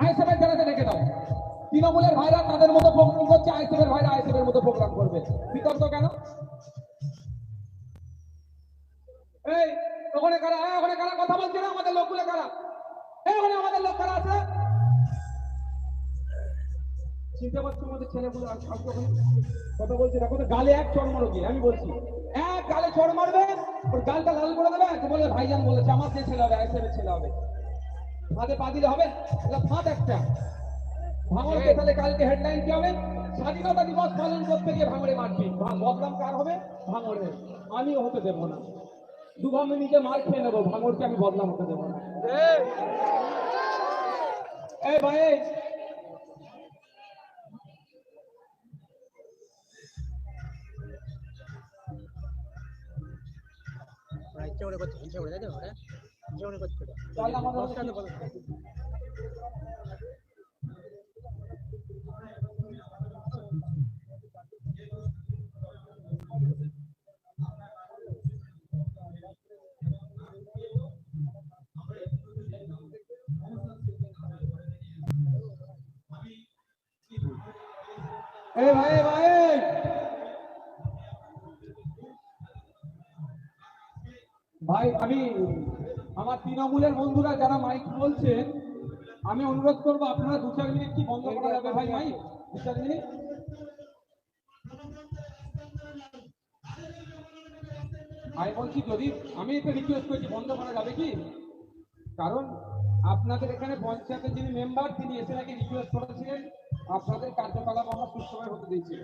আইএসএফের যারাকে ডেকে দাও। তৃণমূলের ভাইরা তাদের মতো প্রোগ্রাম করছে, আইএসএফের ভাইরা আইএসএফের মতো প্রোগ্রাম করবে। বিতর্ক কেন? এই, ওখানে কারা? ওখানে কারা? কথা বলছে না? আমাদের লোকগুলো কারা? এই, ওখানে আমাদের লোক কারা আছে? চিনতে? কথা গালে এক মারো আমি বলছি। গালে মারবে, ওর গালটা করে দেবে বলে ভাইজান বলেছে, আমার যে ছেলে হবে আইসের ছেলে হবে। ফাঁদে পা দিলে হবে। এটা ফাঁদ একটা। ভাঙড়কে তাহলে কালকে হেডলাইন কি হবে? স্বাধীনতা দিবস পালন করতে গিয়ে ভাঙড়ে ভা- বদনাম কার হবে? ভাঙড়ে। আমিও হতে দেবো না। দুভাবে নিজে মার খেয়ে নেব। ভাঙড়কে আমি বদনাম হতে দেবো না। এই ভাই। ইচ্ছা করে করছে ইচ্ছা করে তাই তো? ওরা ইচ্ছা করে করছে চল আমাদের দশটাতে বলো। এই ভাই এই ভাই এই। আমার তৃণমূলের বন্ধুরা যারা মাইক বলছেন, আমি অনুরোধ করব, আপনারা দু চার মিনিট কি বন্ধ করা যাবে ভাই মাইক দু চার মিনিট। আমি বলছি, যদি, আমি এটা রিকোয়েস্ট করছি, বন্ধ করা যাবে কি? কারণ আপনাদের এখানে পঞ্চায়েতের যিনি মেম্বার তিনি এসে নাকি রিকোয়েস্ট করেছিলেন আপনাদের কার্যকলাপ আমরা সুস্থভাবে হতে দিয়েছি।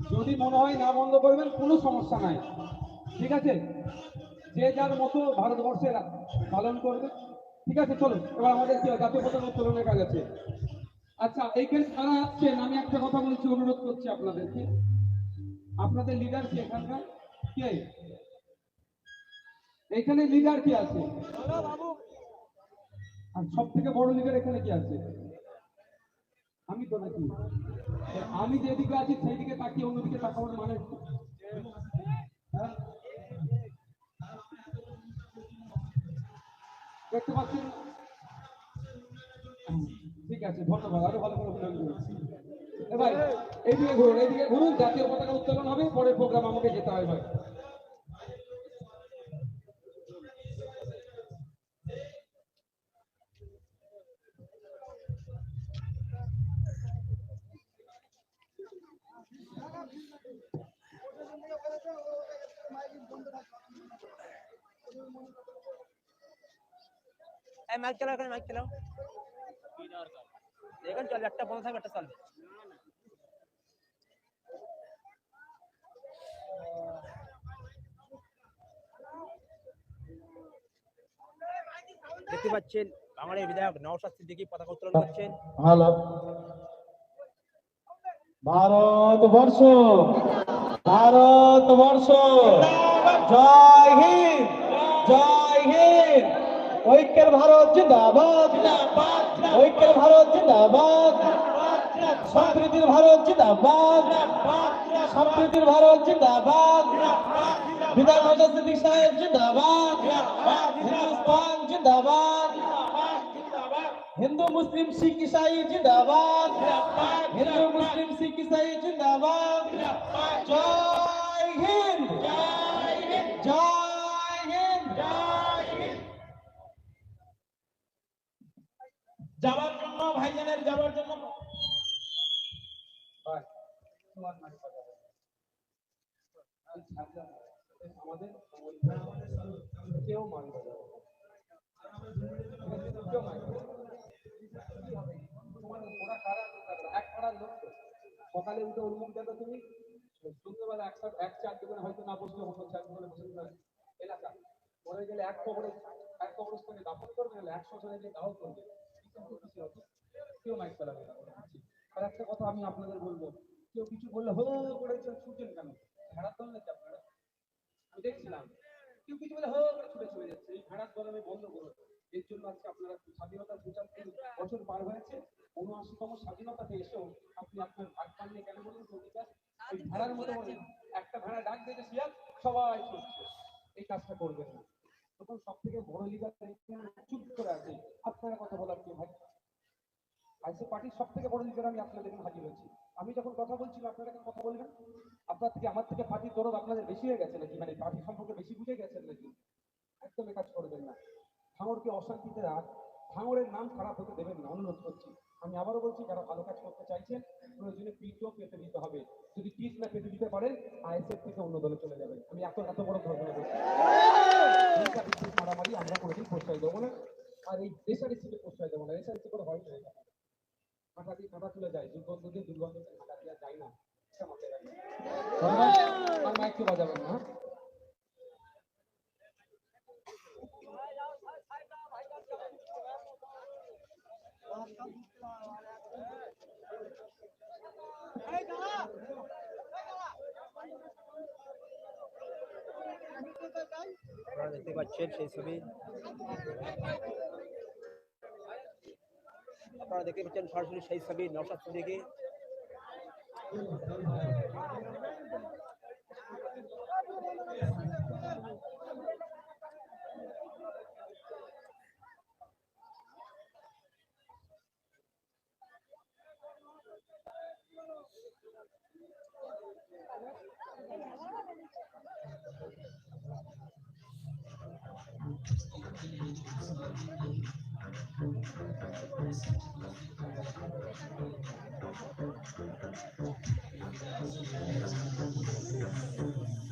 যদি মনে হয় না বন্ধ করবেন, কোনো সমস্যা নাই। ঠিক আছে? যে যার মতো ভারতবর্ষের পালন করবে। ঠিক আছে চলো এবার আমাদের জাতীয় পতাকা উত্তোলনের কাজ আছে আচ্ছা এইখানে যারা আসছেন আমি একটা কথা বলছি, অনুরোধ করছি আপনাদেরকে। আপনাদের লিডার কি এখানকার? কে? এখানে লিডার কি আছে? আর সব থেকে বড় লিডার এখানে কি আছে? আমি তো নাকি আমি যেদিকে আছি সেই দিকে তাকিয়ে অন্যদিকে তাকানোর মানে দেখতে পাচ্ছেন ঠিক আছে, ধন্যবাদ, আরও ভালো করে উন্নয়ন করছি। এবার এইদিকে ঘুরুন এইদিকে ঘুরুন, জাতীয় পতাকা উত্তোলন হবে, পরের প্রোগ্রাম আমাকে যেতে হয়, ভাই। এই মাইক চালাও এখানে মাইক চালাও এখানে চল একটা বন্ধ থাকবে একটা চলবে দেখতে পাচ্ছেন বাংলার বিধায়ক নওশাদ সিদ্দিকী পতাকা উত্তোলন করছেন হ্যালো ভারতবর্ষ ভারতবর্ষ জয় হিন্দ জয় হিন্দ ঐক্যের ভারত জিন্দাবাদ। ঐক্যের ভারত জিন্দাবাদ। সম্প্রীতির ভারত জিন্দাবাদ। সম্প্রীতির ভারত জিন্দাবাদ। বিধান নজর সিদ্দিক সাহেব জিন্দাবাদ। হিন্দুস্তান জিন্দাবাদ। হিন্দু মুসলিম শিখ ইসাই জিন্দাবাদ। হিন্দু মুসলিম শিখ ইসাই জিন্দাবাদ জয়। যাওয়ার জন্য, ভাইজানের যাওয়ার জন্য। এক সকালে উঠে উন্মুখ দেখো তুমি। সন্ধ্যেবেলা একশো এক চার দোকানে হয়তো না বসলে অন্য চার দোকানে বসে এলাকা। পরে গেলে এক কবরে এক কবরস্থানে দাফন করবে একশো জনে দাহ করবে। কেউ মাইক চালাবে আর একটা কথা আমি আপনাদের বলব, কেউ কিছু বললে, হো করে ছুটেন কেন? ভেড়ার দল নাকি আপনারা। আমি দেখছিলাম, কেউ কিছু বলে হো করে ছুটে চলে যাচ্ছে। এই ভেড়ার দল আমি বন্ধ করব এর জন্য আজকে আপনারা পঁচাত্তর বছর পার হয়েছে, উনআশিতম স্বাধীনতাতে এসেও আপনি আপনার ভাগ পাননি কেন বলুন তো বিকাশ ওই ভেড়ার মতো বলেন একটা ভেড়া ডাক দিয়েছে শিয়াল সবাই ছুটছে এই কাজটা করবেন না তখন সব থেকে বড় লিডার চুপ করে আছে আপনারা কথা বলার কি ভাই আইসি পার্টির লিডার আমি আপনাদের এখানে হাজির হয়েছি। আমি যখন কথা বলছি আপনারা এখন কথা বলবেন? আপনার থেকে, আমার থেকে পার্টির দরদ আপনাদের বেশি হয়ে গেছে নাকি? মানে পার্টি সম্পর্কে বেশি বুঝে গেছেন নাকি? একদম কাজ করবেন না। ভাঙড়কে অশান্তিতে রাখ। ভাঙড়ের নাম খারাপ হতে দেবেন না, অনুরোধ করছি। আমি আবারও বলছি, যারা ভালো কাজ করতে চাইছেন, প্রয়োজনে পিঠও পেতে দিতে হবে। যদি পিঠ না পেতে দিতে পারেন, আইএসএফ থেকে অন্য দলে চলে যাবেন। আমি এত এত বড় ধর্মে বলছি হিংসা বিদ্বেষ মারামারি আমরা কোনোদিন প্রশ্রয় দেবো না আর এই রেশারেসিকে প্রশ্রয় দেবো না রেশারেসি করে হয় না এটা কাঁটা দিয়ে কাঁটা তুলে যায় দুর্গন্ধ দিয়ে দুর্গন্ধ দিয়ে কাঁটা দিয়ে যায় না এটা মাথায় রাখবেন ধন্যবাদ আর মাইককে বাজাবেন না? আপনারা দেখতে পাচ্ছেন সেই ছবি আপনারা দেখতে পাচ্ছেন সরাসরি সেই ছবি নশাদ থেকে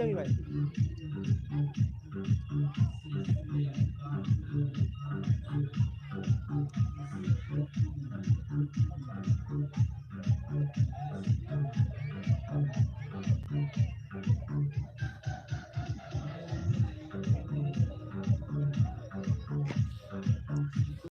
রাজি আমি